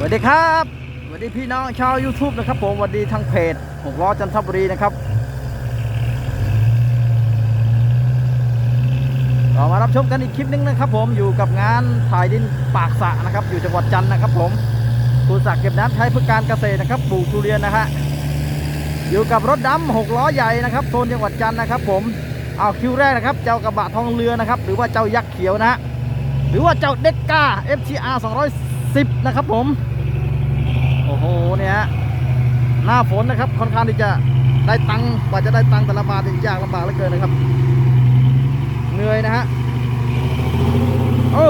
สวัสดีครับสวัสดีพี่น้องชาว YouTube นะครับผมสวัสดีทางเพจหกล้อจันทบุรีนะครับก็มารับชมกันอีกคลิปหนึงนะครับผมอยู่กับงานถ่ายดินปากสะนะครับ อยู่จังหวัดจันทร์นะครับผมคุณศักดิ์เก็บน้ำใช้เพื่อการเกษตรนะครับปลูกทุเรียนนะฮะอยู่กับรถดำหกล้อใหญ่นะครับโซนจังหวัดจันทร์นะครับ ผมเอาคิวแรกนะครับ เจ้ากระบะทองเรือนะครับ หรือว่าเจ้ายักษ์เขียวนะฮะหรือว่าเจ้าเด็กก้า FTR 10 นะครับผม โอ้โหเนี่ยฮะหน้าฝนนะครับค่อนข้างที่จะได้ตังค์กว่าจะได้ตังค์แต่ละบาทนี่ยากลำบากเหลือเกินนะครับ เหนื่อยนะฮะโอ้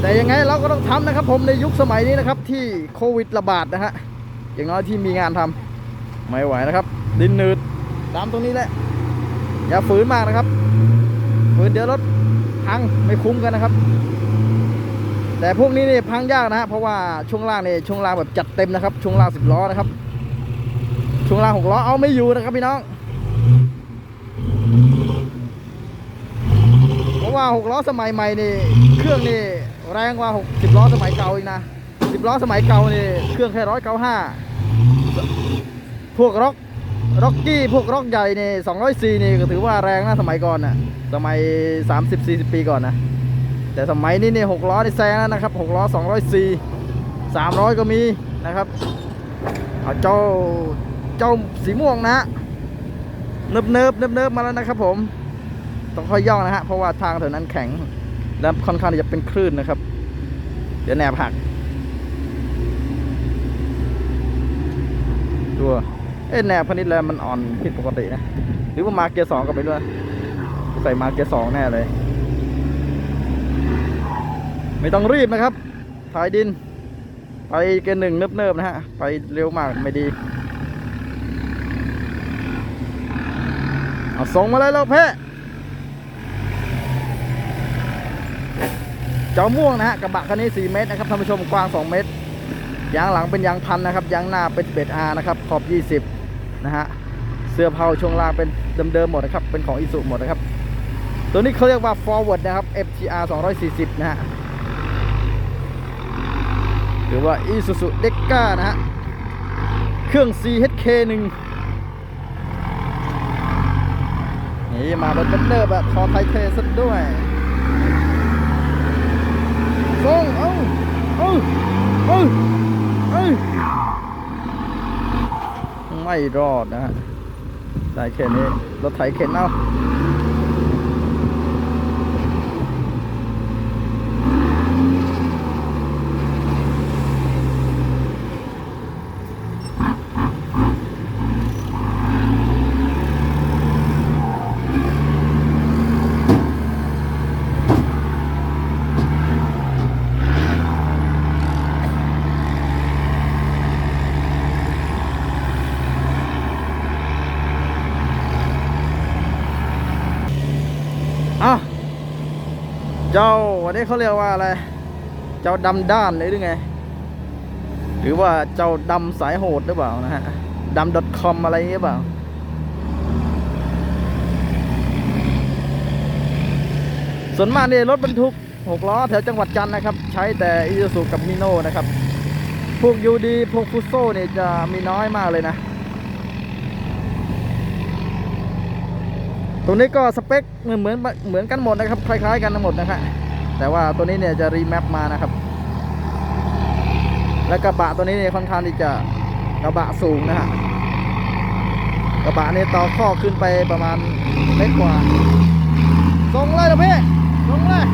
แต่ยังไงเราก็ต้องทำนะครับ ผมในยุคสมัยนี้นะครับ ที่โควิดระบาดนะฮะอย่างน้อยที่มีงานทำไม่ไหวนะครับ ดินหนืดตามตรงนี้แหละ อย่าฝืนมากนะครับ ฝืนเดี๋ยวรถพังไม่คุ้มกันนะครับ แต่พวกนี้นี่พังยากนะฮะเพราะว่าช่วงล่างนี่ช่วงล่างแบบจัดเต็มนะครับ ช่วงล่างสิบล้อนะครับ ช่วงล่างหกล้อเอาไม่อยู่นะครับพี่น้อง เพราะว่าหกล้อสมัยใหม่นี่เครื่องนี่แรงกว่าหกสิบล้อสมัยเก่าอีกนะสิบล้อสมัยเก่านี่เครื่องแค่ร้อยเก้าห้าพวกร็อกร็อกกี้พวกร็อกใหญ่นี่สองร้อยสี่นี่ก็ถือว่าแรงนะสมัยก่อนนะ่ะสมัยสามสิบสี่สิบปีก่อนนะ แต่สมัยนี้เนี่ยหกล้อนี่แซงแล้วนะครับหกล้อสองร้อยสี่สามร้อยก็มีนะครับเอาเจ้าเจ้าสีม่วงนะฮะเนิบเนิบเนิบเนิบมาแล้วนะครับผมต้องค่อยย่องนะฮะเพราะว่าทางแถวนั้นแข็ง และค่อนข้างที่จะเป็นคลื่นนะครับ เดี๋ยวแหนบหักตัวเอ๊ะแหนบพนิดแล้วมันอ่อนผิดปกตินะ หรือว่ามาเกียร์สองก็ไม่รู้นะใส่มาเกียร์สองแน่เลย ไม่ต้องรีบนะครับถ่ายดิน ไปเกินหนึ่งเนิบๆนะฮะ ไปเร็วมากไม่ดีเอาส่งมาเลยแล้วเพ่เจ้าม่วงนะฮะกระบะคันนี้ 4 เมตรนะครับท่านผู้ชมกว้าง 2 เมตรยางหลังเป็นยางพันนะครับยางหน้าเป็นเบดอานะครับขอบ 20 นะฮะเสื้อเผาช่วงล่างเป็นเดิมๆหมดนะครับเป็นของอิสุหมดนะครับ ตัวนี้เขาเรียกว่า forward นะครับ FTR 240 นะฮะ หรือว่า Isuzu d e c a นะฮะ เครื่อง CHK 1 นี่มารถเบนเนอร์แบบทอไทเทซะด้วยส่งเอ้าเอ้าเอ้าเอ้าไม่รอดนะฮะได้แค่นี้รถไถเข็นเอา เจ้าวันนี้เขาเรียกว่าอะไร เจ้าดำด้านเลยหรือไง หรือว่าเจ้าดำสายโหดหรือเปล่านะฮะดำ .com อะไรอย่างเงี้ยเปล่าส่วนมากเนี่ยรถบรรทุกหกล้อแถวจังหวัดจันทร์นะครับ ใช้แต่อีซูซูกับมิโน่นะครับ พวกยูดีพวกฟุโซ่เนี่ยจะมีน้อยมากเลยนะ ตัวนี้ก็สเปคเหมือนเหมือนเหมือนกันหมดนะครับ คล้าย ๆ กันทั้งหมดนะครับแต่ว่าตัวนี้เนี่ยจะรีแมปมานะครับ และกระบะตัวนี้เนี่ยค่อนข้างที่จะกระบะสูงนะฮะกระบะนี่ต่อข้อขึ้นไปประมาณเมตรกว่าส่งเลยนะพี่ส่งเลย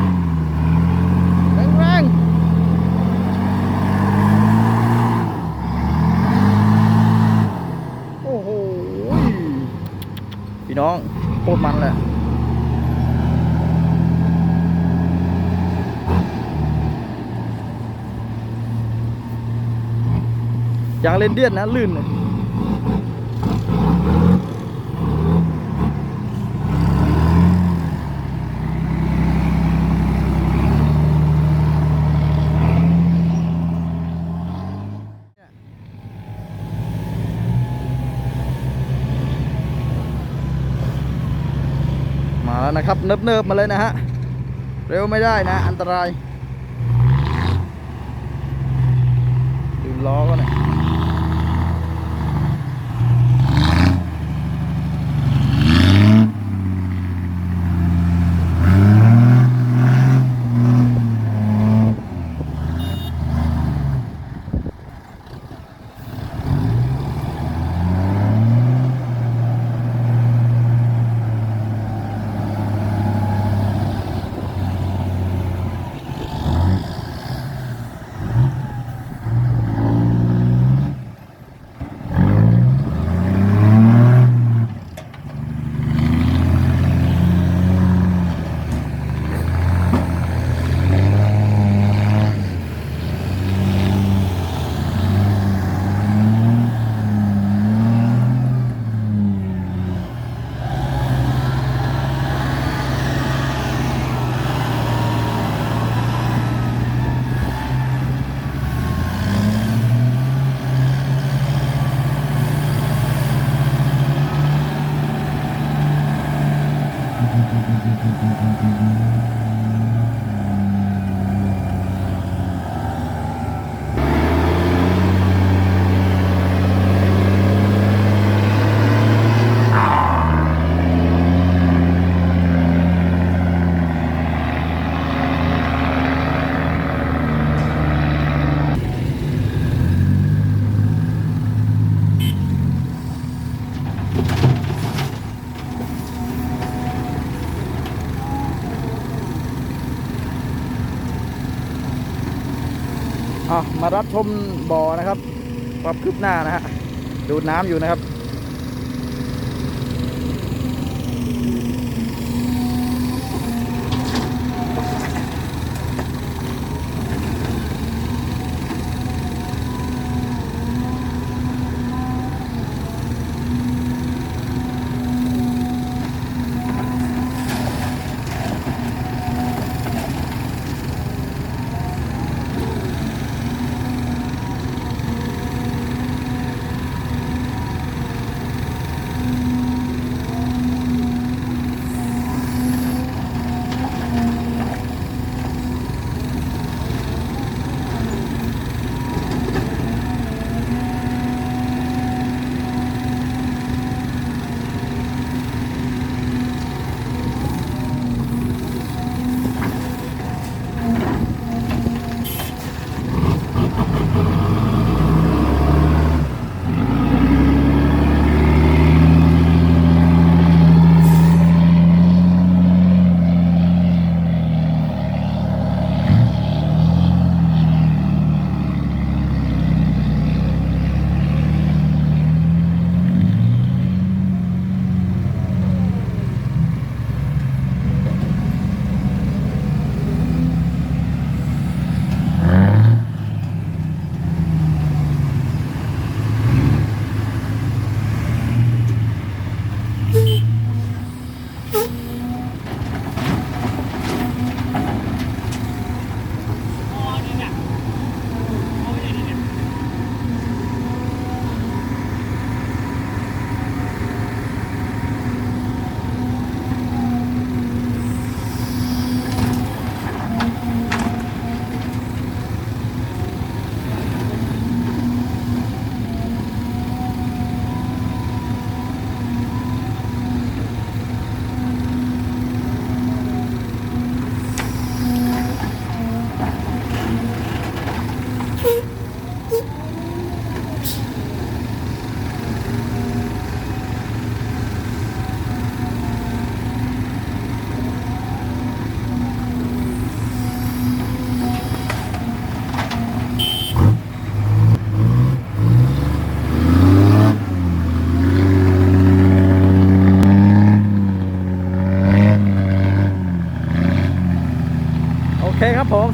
แรงๆโอ้โหพี่น้องโค ตรมันเลยยางเลนเดียนนะลื่นเลย แล้วนะครับ เนิบๆมาเลยนะฮะ เร็วไม่ได้นะ อันตรายดูล้อก็เนี่ย อะมารับชมบ่อนะครับความคืบหน้านะฮะดูดน้ำอยู่นะครับ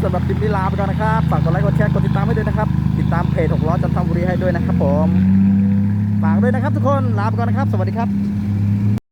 สำหรับคลิปนี้ลาไปก่อนนะครับ ฝากกดไลค์ กดแชร์ กดติดตามให้ด้วยนะครับ ติดตามเพจหกล้อจันทบุรีให้ด้วยนะครับผม ฝากด้วยนะครับทุกคน ลาไปก่อนนะครับ สวัสดีครับ